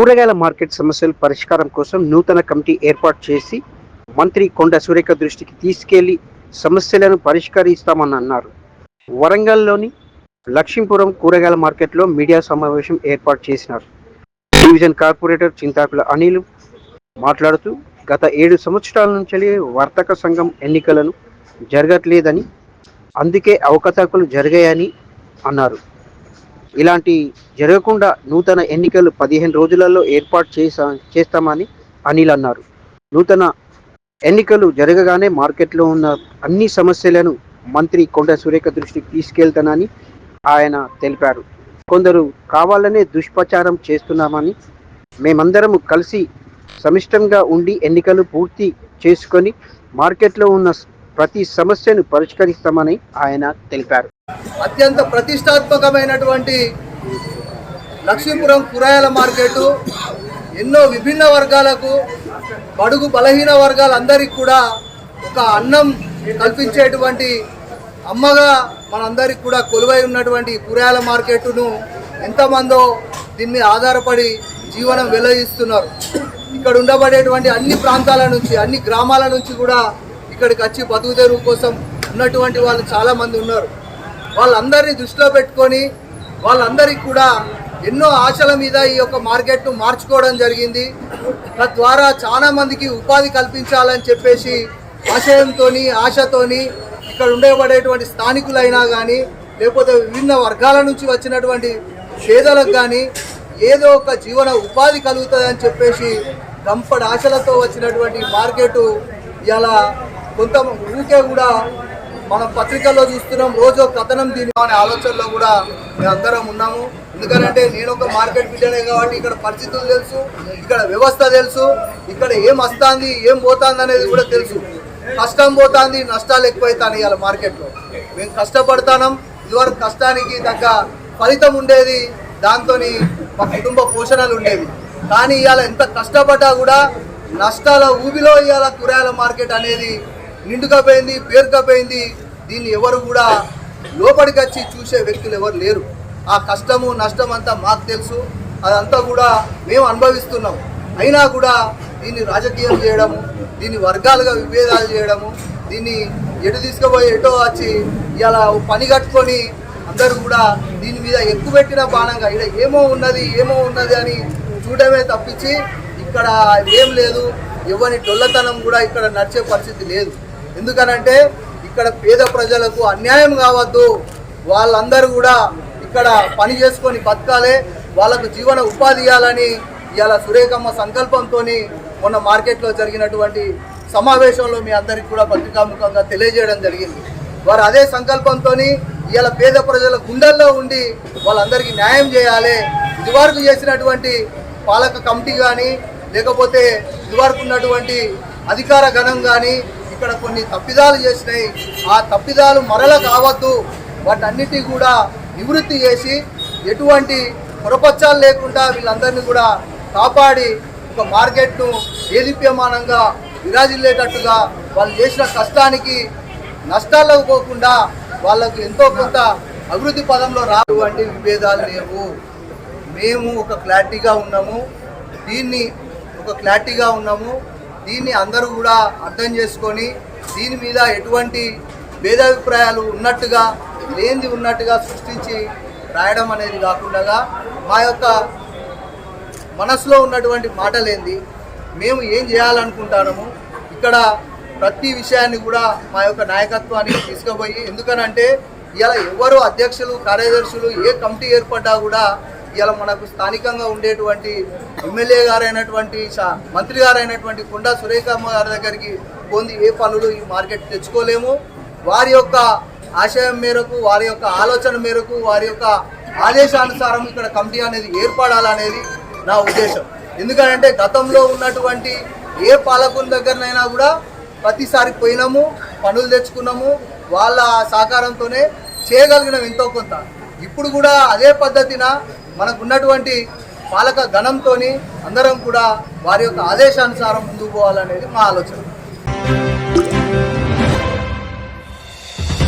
కూరగాయల మార్కెట్ సమస్యల పరిష్కారం కోసం నూతన కమిటీ ఏర్పాటు చేసి మంత్రి కొండ సురేఖ దృష్టికి తీసుకెళ్ళి సమస్యలను పరిష్కరిస్తామని అన్నారు. వరంగల్లోని లక్ష్మీపురం కూరగాయల మార్కెట్లో మీడియా సమావేశం ఏర్పాటు చేసినారు. డివిజన్ కార్పొరేటర్ చింతాకుల అనిల్ మాట్లాడుతూ గత ఏడు సంవత్సరాల నుంచి వర్తక సంఘం ఎన్నికలను జరగట్లేదని అందుకే అవకతవకలు జరిగాయని అన్నారు. ఇలాంటి జరగకుండా నూతన ఎన్నికలు పదిహేను రోజులలో ఏర్పాటు చేసా చేస్తామని అనిల్ అన్నారు. నూతన ఎన్నికలు జరగగానే మార్కెట్లో ఉన్న అన్ని సమస్యలను మంత్రి కొండ సురేఖ దృష్టికి తీసుకెళ్తానని ఆయన తెలిపారు. కొందరు కావాలనే దుష్ప్రచారం చేస్తున్నామని మేమందరం కలిసి సమిష్టంగా ఉండి ఎన్నికలు పూర్తి చేసుకొని మార్కెట్లో ఉన్న ప్రతి సమస్యను పరిష్కరిస్తామని ఆయన తెలిపారు. అత్యంత ప్రతిష్టాత్మకమైనటువంటి లక్ష్మీపురం కూరగాయల మార్కెట్ ఎన్నో విభిన్న వర్గాలకు బడుగు బలహీన వర్గాలందరికీ కూడా ఒక అన్నం కల్పించేటువంటి అమ్మగా మనందరికి కూడా కొలువై ఉన్నటువంటి కూరగాయల మార్కెట్ను ఎంతమందో దీన్ని ఆధారపడి జీవనం వెల్లయిస్తున్నారు ఇక్కడ ఉండబడేటువంటి అన్ని ప్రాంతాల నుంచి అన్ని గ్రామాల నుంచి కూడా ఇక్కడికి వచ్చి బతుకు తెరువు కోసం ఉన్నటువంటి వాళ్ళు చాలామంది ఉన్నారు. వాళ్ళందరినీ దృష్టిలో పెట్టుకొని వాళ్ళందరికీ కూడా ఎన్నో ఆశల మీద ఈ యొక్క మార్కెట్ను మార్చుకోవడం జరిగింది. తద్వారా చాలా మందికి ఉపాధి కల్పించాలని చెప్పేసి ఆశయంతోని ఆశతోని ఇక్కడ ఉండబడేటువంటి స్థానికులైనా కానీ లేకపోతే విభిన్న వర్గాల నుంచి వచ్చినటువంటి పేదలకు కానీ ఏదో ఒక జీవన ఉపాధి కలుగుతుందని చెప్పేసి గంపడ ఆశలతో వచ్చినటువంటి మార్కెట్ ఇలా కొంత ఊరికే కూడా మనం పత్రికల్లో చూస్తున్నాం రోజు ఒక కథనం దీని అనే ఆలోచనలో కూడా మేము అందరం ఉన్నాము. ఎందుకంటే నేను ఒక మార్కెట్ బిడ్డనే కాబట్టి ఇక్కడ పరిస్థితులు తెలుసు ఇక్కడ వ్యవస్థ తెలుసు ఇక్కడ ఏం వస్తుంది ఏం పోతుంది అనేది కూడా తెలుసు. కష్టం పోతుంది నష్టాలు ఎక్కువైతాను ఇవాళ మార్కెట్లో. మేము కష్టపడతాం ఇదివరకు కష్టానికి తగ్గ ఫలితం ఉండేది దాంతో మా కుటుంబ పోషణలు ఉండేవి. కానీ ఇవాళ ఎంత కష్టపడ్డా కూడా నష్టాల ఊబిలో ఇవాళ కూరగాయల మార్కెట్ అనేది నిండుకపోయింది పేరుకపోయింది. దీన్ని ఎవరు కూడా లోపలికి వచ్చి చూసే వ్యక్తులు ఎవరు లేరు. ఆ కష్టము నష్టం అంతా మాకు తెలుసు. అదంతా కూడా మేము అనుభవిస్తున్నాం. అయినా కూడా దీన్ని రాజకీయం చేయడము దీన్ని వర్గాలుగా విభేదాలు చేయడము దీన్ని ఎటు తీసుకుపోయి ఎటో వచ్చి ఇలా పని కట్టుకొని అందరూ కూడా దీని మీద ఎక్కువ పెట్టిన బాణంగా ఇక్కడ ఏమో ఉన్నది ఏమో ఉన్నది అని చూడమే తప్పించి ఇక్కడ ఏం లేదు. ఎవరి డొల్లతనం కూడా ఇక్కడ నడిచే పరిస్థితి లేదు. ఎందుకనంటే ఇక్కడ పేద ప్రజలకు అన్యాయం కావద్దు. వాళ్ళందరూ కూడా ఇక్కడ పని చేసుకొని బతకాలి. వాళ్ళకు జీవన ఉపాధి ఇవ్వాలని ఇవాళ సురేఖమ్మ సంకల్పంతో మొన్న మార్కెట్లో జరిగినటువంటి సమావేశంలో మీ అందరికి కూడా పత్రికాముఖంగా తెలియజేయడం జరిగింది. వారు అదే సంకల్పంతో ఇవాళ పేద ప్రజల గుండెల్లో ఉండి వాళ్ళందరికీ న్యాయం చేయాలి. ఇదివరకు చేసినటువంటి పాలక కమిటీ కానీ లేకపోతే ఇదివరకు ఉన్నటువంటి అధికార గణం కానీ ఇక్కడ కొన్ని తప్పిదాలు చేసినాయి. ఆ తప్పిదాలు మరల కావద్దు. వాటన్నిటి కూడా నివృత్తి చేసి ఎటువంటి పొరపచ్చాలు లేకుండా వీళ్ళందరినీ కూడా కాపాడి ఒక మార్కెట్ను ఏలిప్యమానంగా విరాజిల్లేటట్టుగా వాళ్ళు చేసిన కష్టానికి నష్టాల్లోకి పోకుండా వాళ్ళకు ఎంతో కొంత అభివృద్ధి పదంలో రాటువంటి విభేదాలు లేవు. మేము ఒక క్లారిటీగా ఉన్నాము. దీన్ని ఒక క్లారిటీగా ఉన్నాము. దీన్ని అందరూ కూడా అర్థం చేసుకొని దీని మీద ఎటువంటి భేదాభిప్రాయాలు ఉన్నట్టుగా లేనిది ఉన్నట్టుగా సృష్టించి రాయడం అనేది కాకుండా మా యొక్క మనసులో ఉన్నటువంటి మాటలేంది. మేము ఏం చేయాలనుకుంటున్నాము ఇక్కడ ప్రతి విషయాన్ని కూడా మా యొక్క నాయకత్వానికి తీసుకుపోయి ఎందుకనంటే ఇలా ఎవరు అధ్యక్షులు కార్యదర్శులు ఏ కమిటీ ఏర్పడ్డా కూడా ఇలా మనకు స్థానికంగా ఉండేటువంటి ఎమ్మెల్యే గారైనటువంటి మంత్రి గారైనటువంటి కొండా సురేఖమ్మ గారి దగ్గరికి పొంది ఏ పనులు ఈ మార్కెట్ తెచ్చుకోలేము. వారి యొక్క ఆశయం మేరకు వారి యొక్క ఆలోచన మేరకు వారి యొక్క ఆదేశానుసారం ఇక్కడ కమిటీ అనేది ఏర్పడాలనేది నా ఉద్దేశం. ఎందుకంటే గతంలో ఉన్నటువంటి ఏ పాలకుని దగ్గరనైనా కూడా ప్రతిసారి పోయినాము పనులు తెచ్చుకున్నాము వాళ్ళ సహకారంతోనే చేయగలిగినాం ఎంతో కొంత. ఇప్పుడు కూడా అదే పద్ధతిన మనకు ఉన్నటువంటి పాలక గణంతో అందరం కూడా వారి యొక్క ఆదేశానుసారం ముందుకు పోవాలనేది మా ఆలోచన.